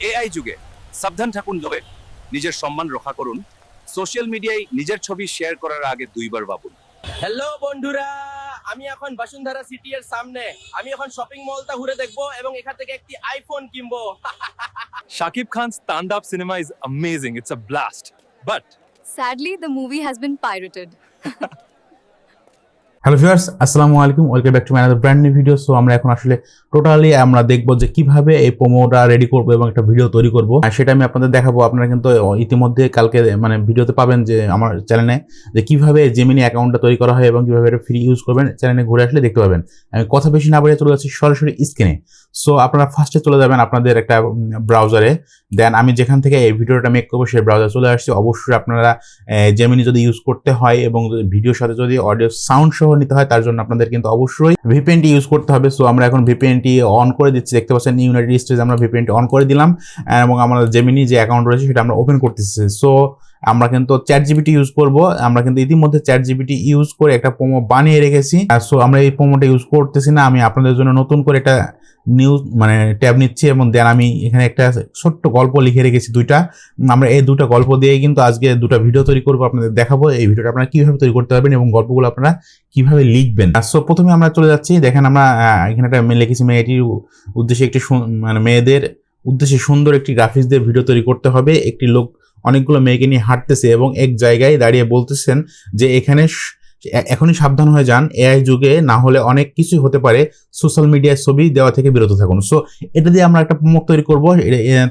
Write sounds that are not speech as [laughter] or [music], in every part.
AI যুগে সাবধান থাকুন লোকে নিজের সম্মান রক্ষা করুন সোশ্যাল মিডিয়ায় নিজের ছবি শেয়ার করার আগে দুইবার ভাবুন হ্যালো বন্ধুরা আমি এখন বসুন্ধরা সিটি এর সামনে আমি এখন শপিং মলটা ঘুরে দেখব এবং এখান থেকে একটি আইফোন কিনবো Shakib Khan stand up cinema is amazing. It's a blast. But Sadly, the movie has been pirated. [laughs] Hello viewers আসসালামু আলাইকুম welcome back to my other brand new video so আমরা এখন আসলে টোটালি আমরা দেখব যে কীভাবে এই প্রোমোটা রেডি করব এবং একটা ভিডিও তৈরি করব। আর সেটা আমি আপনাদের দেখাবো। আপনারা কিন্তু ইতিমধ্যে কালকে মানে ভিডিওতে পাবেন যে আমার চ্যানেলে যে কীভাবে জেমিনি অ্যাকাউন্টটা তৈরি করা হয় এবং কীভাবে এটা ফ্রি ইউজ করবেন। চ্যানেলে ঘুরে আসলে দেখতে পাবেন। আমি কথা বেশি না বাড়িয়ে চলে যাচ্ছি সরাসরি স্ক্রিনে সো আপনারা ফার্স্টে চলে যাবেন আপনাদের একটা ব্রাউজারে দেন আমি যেখান থেকে এই ভিডিওটা মেক করব, সেই ব্রাউজার চলে আসছি। অবশ্যই আপনারা জেমিনি যদি ইউজ করতে হয় এবং ভিডিওর সাথে যদি অডিও সাউন্ড সহ নিতে হয়, তার জন্য আপনাদের কিন্তু অবশ্যই ভিপিএনটি ইউজ করতে হবে। সো আমরা এখন ভিপিএনটি অন করে দিচ্ছি। দেখতে পাচ্ছেন ইউনাইটেড স্টেটস আমরা ভিপিএনটি অন করে দিলাম। এবং আমাদের জেমিনি যে অ্যাকাউন্ট রয়েছে, সেটা আমরা ওপেন করতেছি। সো আমরা কিন্তু চ্যাট জিবিটি ইউজ করব। আমরা কিন্তু ইতিমধ্যে চ্যাট জিবিটি ইউজ করে একটা প্রোমো বানিয়ে রেখেছি। সো আমরা এই প্রোমোটা ইউজ করতেছি না। আমি আপনাদের জন্য নতুন করে একটা নিউজ মানে ট্যাব নিচ্ছি এবং দেন আমি এখানে একটা ছোট্ট গল্প লিখে রেখেছি দুইটা। আমরা এই দুটা গল্প দিয়ে কিন্তু আজকে দুটা ভিডিও তৈরি করব, আপনাদের দেখাবো। এই ভিডিওটা আপনারা কীভাবে তৈরি করতে পারবেন এবং গল্পগুলো আপনারা কীভাবে লিখবেন। সো প্রথমে আমরা চলে যাচ্ছি। দেখেন আমরা এখানে একটা লিখেছি। মেয়েটির উদ্দেশ্যে একটি মানে মেয়েদের উদ্দেশ্যে সুন্দর একটি গ্রাফিক্স দিয়ে ভিডিও তৈরি করতে হবে। একটি লোক অনেকগুলো মেয়েকে নিয়ে হাঁটতেছে এবং এক জায়গায় দাঁড়িয়ে বলতেছেন যে এখানে এখনই সাবধান হয়ে যান, এআই যুগে না হলে অনেক কিছুই হতে পারে, সোশ্যাল মিডিয়ায় ছবি দেওয়া থেকে বিরত থাকুন। সো এটা দিয়ে আমরা একটা প্রমোট তৈরি করব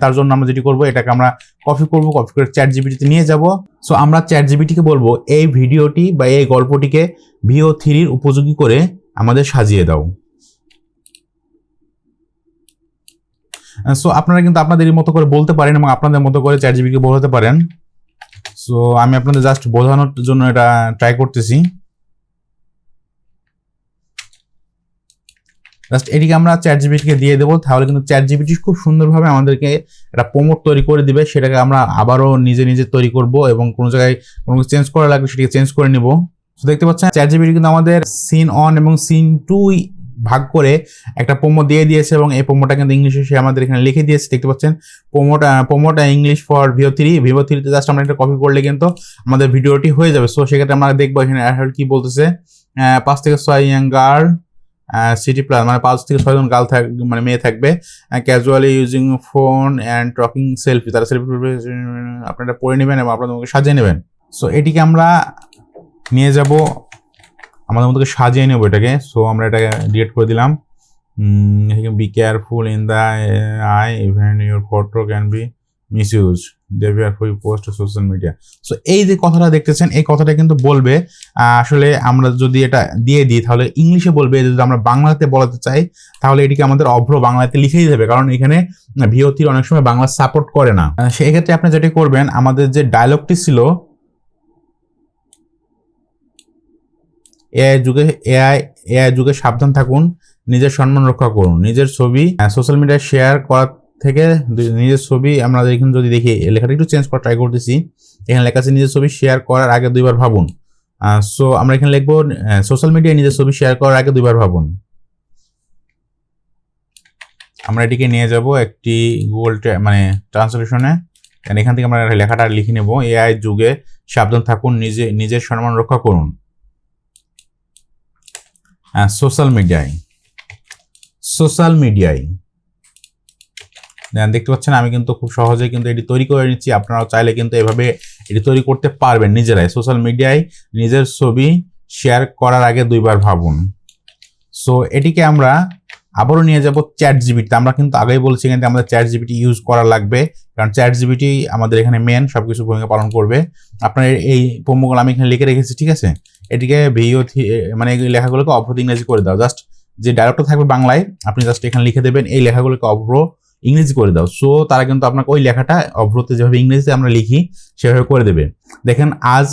তার জন্য আমরা যেটি করব, এটাকে আমরা কপি করব, কপি করে চ্যাট জিবিটিতে নিয়ে যাব। সো আমরা চ্যাট জিবিটিকে বলব, এই ভিডিওটি বা এই গল্পটিকে ভিও থ্রির উপযোগী করে আমাদের সাজিয়ে দাও। সো আপনারা কিন্তু আপনাদের মতো করে বলতে পারেন এবং আপনাদের মতো করে চ্যাট জিবিকে বোঝাতে পারেন। সো আমি আপনাদের জাস্ট বোঝানোর জন্য এটা ট্রাই করতেছি। জাস্ট এটিকে আমরা চ্যাট জিবিটিকে দিয়ে দেবো, তাহলে কিন্তু চ্যাট জিবিটি খুব সুন্দরভাবে আমাদেরকে একটা প্রমোট তৈরি করে দিবে। সেটাকে আমরা আবারও নিজে নিজে তৈরি করব এবং কোনো জায়গায় কোনো কিছু চেঞ্জ করা লাগলে সেটাকে চেঞ্জ করে নিব। তো দেখতে পাচ্ছেন চ্যাট জিবিটি কিন্তু আমাদের সিন অন এবং সিন টু ভাগ করে একটা প্রোমো দিয়ে দিয়েছে এবং এই প্রোমোটা কিন্তু ইংলিশে সে আমাদের এখানে লিখে দিয়েছে, দেখতে পাচ্ছেন? প্রোমোটা প্রোমোটা ইংলিশ ফর ভিও থ্রি ভিভো থ্রিতে জাস্ট আমরা একটা কপি করলে কিন্তু আমাদের ভিডিওটি হয়ে যাবে। সো সেক্ষেত্রে আমরা দেখব এখানে কি বলতেছে। পাঁচ থেকে ছয় ইয়াং গার্ল সিটি প্লাস মানে পাঁচ থেকে ছয়জন গার্ল থাক মানে মেয়ে থাকবে। Casually using phone and talking selfie তারা সেলফি আপনারা পড়ে নেবেন এবং আপনাদের সাজিয়ে নেবেন। সো এটিকে আমরা নিয়ে যাব আমাদের মধ্যে সাজিয়ে নেব এটাকে। সো আমরা এটাকে ডিলিট করে দিলাম। Be careful in the AI even your photo can be misuse দেভিয়ার for post social media so এই যে কথাটা দেখতেছেন এই কথাটা কিন্তু বলবে আসলে আমরা যদি এটা দিয়ে দিই তাহলে ইংলিশে বলবে যদি আমরা বাংলাতে বলাতে চাই তাহলে এটিকে আমাদের অভ্র বাংলাতে লিখেই দেবে কারণ এখানে ভিওতির অনেক সময় বাংলা সাপোর্ট করে না। আহ, সেই ক্ষেত্রে আপনি যেটি করবেন আমাদের যে ডায়লগটি ছিল এআই যুগে, এআই এআই যুগে সাবধান থাকুন, নিজের সম্মান রক্ষা করুন। নিজের ছবি সোশ্যাল মিডিয়ায় শেয়ার করার থেকে নিজের ছবি আমরা এখানে যদি দেখি লেখাটা একটু চেঞ্জ করা ট্রাই করতেছি। এখানে লেখা আছে, নিজের ছবি শেয়ার করার আগে দুইবার ভাবুন। সো আমরা এখানে লিখব সোশ্যাল মিডিয়ায় নিজের ছবি শেয়ার করার আগে দুইবার ভাবুন। আমরা এটিকে নিয়ে যাব একটি গুগল মানে ট্রান্সলেশনে এখান থেকে আমরা লেখাটা লিখে নেব। এআই যুগে সাবধান থাকুন, নিজে, নিজের সম্মান রক্ষা করুন। সোশ্যাল মিডিয়ায় সোশ্যাল মিডিয়ায় দেখতে পাচ্ছেন, আমি কিন্তু খুব সহজে কিন্তু এটি তৈরি করে নিচ্ছি। আপনারাও চাইলে কিন্তু এভাবে এটি তৈরি করতে পারবেন নিজেরাই। সোশ্যাল মিডিয়ায় নিজের ছবি শেয়ার করার আগে দুইবার ভাবুন। সো এটিকে আমরা আবারও নিয়ে যাব চ্যাট জিবিটি আমরা কিন্তু আগেই বলছি কিন্তু আমাদের চ্যাট জিবিটি ইউজ করা লাগবে, কারণ চ্যাট জিবিটি আমাদের এখানে মেন সব কিছু ভূমিকা পালন করবে। আপনার এই- এই প্রোমোগুলো আমি এখানে লিখে রেখেছি, ঠিক আছে? এটিকে ভিও মানে এই লেখাগুলোকে অভ্রত ইংরেজি করে দাও। জাস্ট যে ডায়লগটা থাকবে বাংলায়, আপনি জাস্ট এখানে লিখে দেবেন, এই লেখাগুলোকে অভ্র ইংরেজি করে দাও। সো তারা কিন্তু আপনাকে ওই লেখাটা অভ্রতে যেভাবে ইংরেজিতে আমরা লিখি, সেভাবে করে দেবে। দেখেন আজ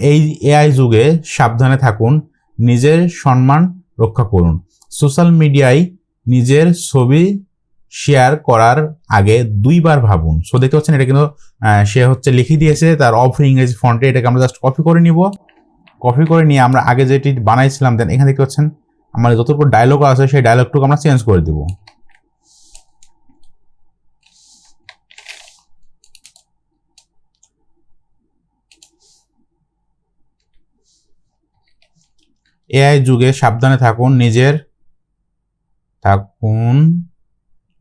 এই এআই যুগে সাবধানে থাকুন, নিজের সম্মান রক্ষা করুন। সোশ্যাল মিডিয়ায় নিজের ছবি শেয়ার করার আগে দুইবার ভাবুন। সো দেখতে পাচ্ছেন, এটা কিন্তু সে হচ্ছে লিখে দিয়েছে, তার অফ ইংরেজি ফন্টে এটাকে আমরা জাস্ট কপি করে নিব। কপি করে নিয়ে আমরা আগে যেটি বানাইছিলাম দেন এখানে দেখতে পাচ্ছেন, আমার যতটুকু ডায়লগ আছে, সেই ডায়লগটুকু আমরা চেঞ্জ করে দিব। এআই যুগে সাবধানে থাকুন, নিজের থাকুন,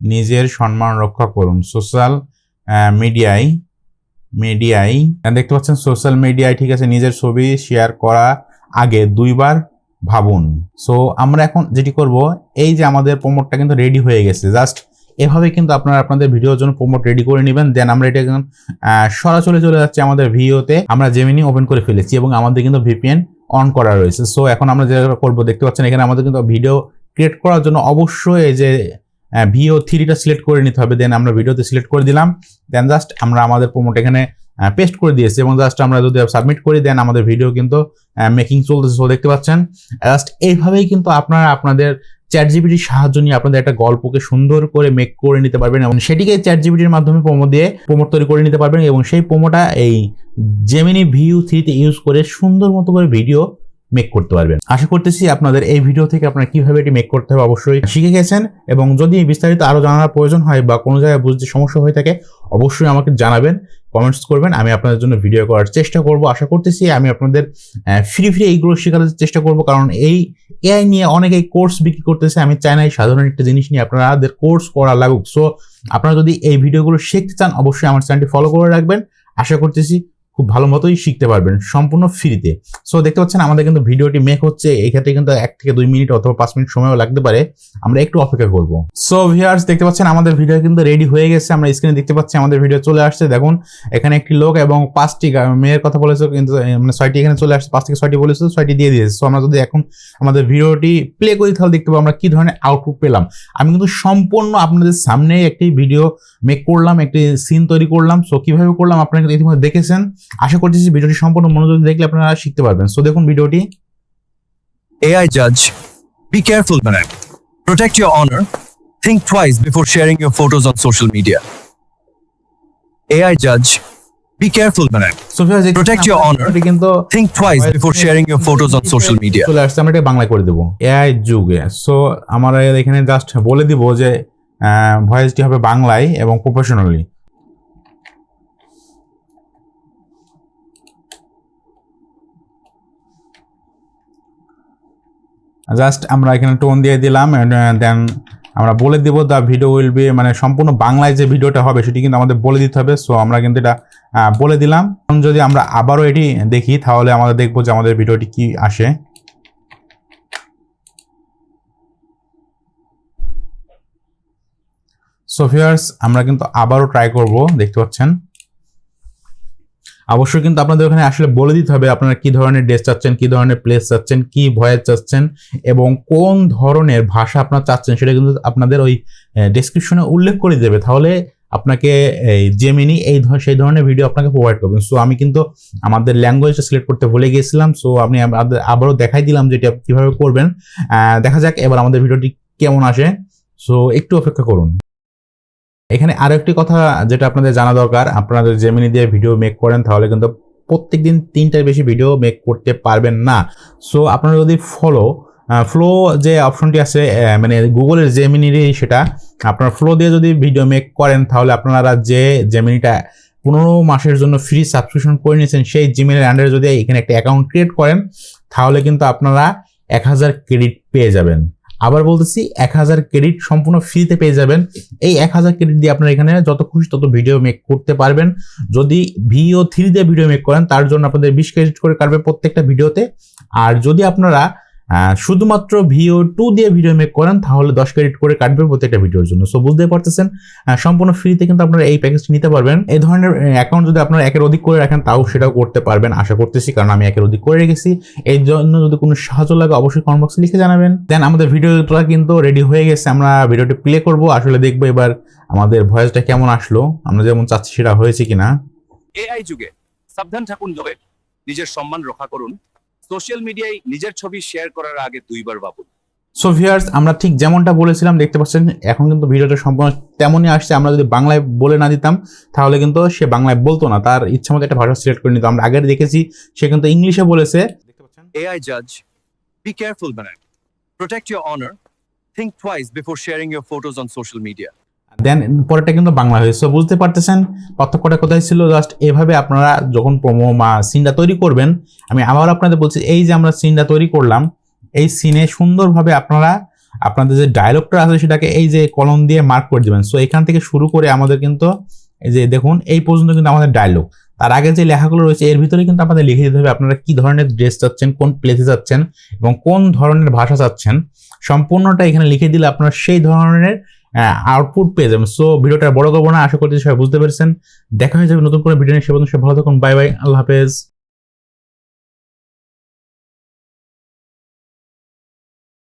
নিজের সম্মান রক্ষা করুন। সোশ্যাল মিডিয়ায় মিডিয়ায় দেখতে পাচ্ছেন সোশ্যাল মিডিয়ায় ঠিক আছে, নিজের ছবি শেয়ার করা আগে, দুইবার ভাবুন। সো আমরা এখন যেটি করব, এই যে আমাদের প্রোমোটটা কিন্তু রেডি হয়ে গেছে। জাস্ট এভাবে কিন্তু আপনারা আপনাদের ভিডিওর জন্য প্রোমোট রেডি করে নেবেন। দেন আমরা এটা এখন সরাসরি চলে যাচ্ছে আমাদের ভিডিওতে আমরা জেমিনি ওপেন করে ফেলেছি এবং আমাদের কিন্তু ভিপিএন অন করা রয়েছে। সো এখন আমরা যেটা করব, দেখতে পাচ্ছেন এখানে আমাদের কিন্তু ভিডিও ক্রিয়েট করার জন্য অবশ্যই এই যে ভিও থ্রিটা সিলেক্ট করে নিতে হবে। দেন আমরা ভিডিওতে সিলেক্ট করে দিলাম। দেন জাস্ট আমরা আমাদের প্রোমোট এখানে পেস্ট করে দিয়েছি এবং জাস্ট আমরা যদি সাবমিট করি দেন আমাদের ভিডিও কিন্তু মেকিং চলতেছে। সো দেখতে পাচ্ছেন জাস্ট এইভাবেই কিন্তু আপনারা আপনাদের চ্যাট জিবিটির সাহায্য নিয়ে আপনাদের একটা গল্পকে সুন্দর করে মেক করে নিতে পারবেন এবং সেটিকে চ্যাট জিবিটির মাধ্যমে প্রোমো দিয়ে প্রোমোট তৈরি করে নিতে পারবেন এবং সেই প্রোমোটা এই জেমিনি ভিউ থ্রিতে ইউজ করে সুন্দর মতো করে ভিডিও মেক করতে পারবেন। আশা করতেছি আপনাদের এই ভিডিও থেকে আপনারা কীভাবে এটি মেক করতে হবে অবশ্যই শিখে গেছেন এবং যদি বিস্তারিত আরও জানার প্রয়োজন হয় বা কোনো জায়গায় বুঝতে সমস্যা হয়ে থাকে, অবশ্যই আমাকে জানাবেন কমেন্টস করবেন, আমি আপনাদের জন্য ভিডিও করার চেষ্টা করব। আশা করতেছি আমি আপনাদের ফ্রি ফ্রি এইগুলো শেখানোর চেষ্টা করব কারণ এই এআই নিয়ে অনেকেই কোর্স বিক্রি করতেছে। আমি চাই না এই সাধারণ একটা জিনিস নিয়ে আপনাদের কোর্স করা লাগুক। সো আপনারা যদি এই ভিডিওগুলো শিখতে চান, অবশ্যই আমার চ্যানেলটি ফলো করে রাখবেন। আশা করতেছি খুব ভালো মতোই শিখতে পারবেন সম্পূর্ণ ফ্রিতে। সো দেখতে পাচ্ছেন আমাদের কিন্তু ভিডিওটি মেক হচ্ছে, এই ক্ষেত্রে কিন্তু এক থেকে দুই মিনিট অথবা পাঁচ মিনিট সময়ও লাগতে পারে। আমরা একটু অপেক্ষা করব। সো ভিউয়ার্স দেখতে পাচ্ছেন আমাদের ভিডিও কিন্তু রেডি হয়ে গেছে। আমরা স্ক্রিনে দেখতে পাচ্ছি আমাদের ভিডিও চলে আসছে। দেখুন, এখানে একটি লোক এবং পাঁচটি মেয়ের কথা বলেছে, কিন্তু মানে ছয়টি এখানে চলে আসছে। পাঁচ থেকে ছয়টি বলেছে, ছয়টি দিয়ে দিয়েছে। সো আমরা যদি এখন আমাদের ভিডিওটি প্লে করি, তাহলে দেখতে পাবো আমরা কি ধরনের আউটপুট পেলাম। আমি কিন্তু সম্পূর্ণ আপনাদের সামনে একটি ভিডিও মেক করলাম, একটি সিন তৈরি করলাম। সো কীভাবে করলাম আপনারা কিন্তু ইতিমধ্যে দেখেছেন। আশা করছি ভিডিওটি সম্পূর্ণ মনোযোগ দেখলে আপনারা শিখতে পারবেন। সো দেখুন ভিডিওটি। এআই জাজ be careful man protect your honour think twice before sharing your photos on social media AI জাজ be careful man so fear protect your honour কিন্তু think twice before sharing your photos on social media চলে আসছে এটা বাংলা করে দেব। AI যুগে। So আমরা এখানে just বলে দিব যে ভয়েসটি হবে বাংলায় এবং প্রফেশনালি জাস্ট আমরা এখানে টোন দিয়ে দিলাম দেন আমরা বলে দেবো দ্য ভিডিও উইল বি মানে সম্পূর্ণ বাংলায় যে ভিডিওটা হবে সেটি কিন্তু আমাদের বলে দিতে হবে। সো আমরা কিন্তু এটা বলে দিলাম। যদি আমরা আবারও এটি দেখি, তাহলে আমরা দেখব যে আমাদের ভিডিওটি কি আসে। সোফিয়ার্স আমরা কিন্তু আবারও ট্রাই করব, দেখতে পাচ্ছেন? অবশ্যই কিন্তু আপনাদের ওখানে আসলে বলে দিতে হবে আপনারা কি ধরনের ড্রেস চাচ্ছেন, কি ধরনের প্লেস চাচ্ছেন, কি ভয়েস চাচ্ছেন এবং কোন ধরনের ভাষা আপনারা চাচ্ছেন সেটা কিন্তু আপনাদের ওই ডেসক্রিপশনে উল্লেখ করে দেবে। তাহলে আপনাকে এই জেমিনি এই সেই ধরনের ভিডিও আপনাকে প্রোভাইড করবেন সো আমি কিন্তু আমাদের ল্যাঙ্গুয়েজটা সিলেক্ট করতে ভুলে গিয়েছিলাম। সো আপনি আবারও দেখাই দিলাম যে এটা কীভাবে করবেন। দেখা যাক এবার আমাদের ভিডিওটি কেমন আসে। সো একটু অপেক্ষা করুন। এখানে আরও একটি কথা যেটা আপনাদের জানা দরকার, আপনারা জেমিনি দিয়ে ভিডিও মেক করেন, তাহলে কিন্তু প্রত্যেক দিন তিনটার বেশি ভিডিও মেক করতে পারবেন না। সো আপনারা যদি ফলো ফ্লো যে অপশনটি আছে মানে গুগলের জেমিনিরই সেটা, আপনার ফ্লো দিয়ে যদি ভিডিও মেক করেন, তাহলে আপনারা যে জেমিনিটা পনেরো মাসের জন্য ফ্রি সাবস্ক্রিপশন করে নিয়েছেন, সেই জিমেলের আন্ডারে যদি এখানে একটা অ্যাকাউন্ট ক্রিয়েট করেন, তাহলে কিন্তু আপনারা এক হাজার ক্রেডিট পেয়ে যাবেন। আবার বলতেছি এক হাজার ক্রেডিট সম্পূর্ণ ফ্রিতে পেয়ে যাবেন। এই এক হাজার ক্রেডিট দিয়ে আপনারা এখানে যত খুশি তত ভিডিও মেক করতে পারবেন। যদি ভিও থ্রি দিয়ে ভিডিও মেক করেন, তার জন্য আপনাদের বিশ ক্রেডিট করে কাটবে প্রত্যেকটা ভিডিওতে আর যদি আপনারা শুধুমাত্র ভিও টু দিয়ে ভিডিও মেক করেন, তাহলে দশ ক্রেডিট করে কাটবে প্রত্যেকটা ভিডিওর জন্য। সো বুঝতে পারতেছেন সম্পূর্ণ ফ্রিতে কিন্তু আপনারা এই প্যাকেজটি নিতে পারবেন। এই ধরনের অ্যাকাউন্ট যদি আপনারা একের অধিক করে রাখেন, তাও সেটাও করতে পারবেন, আশা করতেছি, কারণ আমি একের অধিক করে রেখেছি। এই জন্য যদি কোনো সাহায্য লাগে, অবশ্যই কমেন্ট বক্সে লিখে জানাবেন। দেন আমাদের ভিডিওটা কিন্তু রেডি হয়ে গেছে, আমরা ভিডিওটি প্লে করব, আসলে দেখব এবার আমাদের ভয়েসটা কেমন আসলো, আমরা যেমন চাচ্ছি সেটা হয়েছে কিনা। এআই যুগে সাবধান থাকুন লোকে নিজের সম্মান রক্ষা করুন সোশ্যাল মিডিয়ায় নিজের ছবি শেয়ার করার আগে দুইবার ভাবুন সো ভিউয়ার্স আমরা ঠিক যেমনটা বলেছিলাম দেখতে পাচ্ছেন এখন কিন্তু ভিডিওটা সম্পূর্ণ তেমনই আসছে আমরা যদি বাংলায় বলে না দিতাম তাহলে কিন্তু সে বাংলায় বলতো না তার ইচ্ছা মতো একটা ভাষা সিলেক্ট করে নিত আমরা আগে দেখেছি সে কিন্তু ইংলিশে বলেছে দেখতে পাচ্ছেন AI judge, be careful, man. Protect your honor. Think twice before sharing your photos on social media. দেন, পরেরটা কিন্তু বাংলা হয়েছে। বুঝতে পারতেছেন পার্থক্যটা কোথায় ছিল? জাস্ট এভাবে আপনারা যখন প্রোমো বা সিনটা তৈরি করবেন, আমি আবার আপনাদের বলছি, এই যে আমরা সিনটা তৈরি করলাম, এই সিনে সুন্দরভাবে আপনারা, আপনাদের যে ডায়লগটা আছে সেটাকে এই যে কলম দিয়ে মার্ক করে দেবেন। সো এখান থেকে শুরু করে আমাদের কিন্তু, এই যে দেখুন, এই পর্যন্ত কিন্তু আমাদের ডায়লগ তার আগে যে লেখাগুলো রয়েছে, এর ভিতরে কিন্তু আপনাদের লিখে দিতে হবে আপনারা কি ধরনের ড্রেস চাচ্ছেন, কোন প্লেসে যাচ্ছেন এবং কোন ধরনের ভাষা চাচ্ছেন। সম্পূর্ণটা এখানে লিখে দিলে আপনারা সেই ধরনের আউটপুট পেয়ে যাবেন। সো ভিডিওটা বড় করব না, আশা করছি সবাই বুঝতে পেরেছেন। দেখা হয়ে যাবে নতুন করে ভিডিও নিয়ে। সে ভালো থাকুন। বাই বাই আল্লাহ হাফেজ।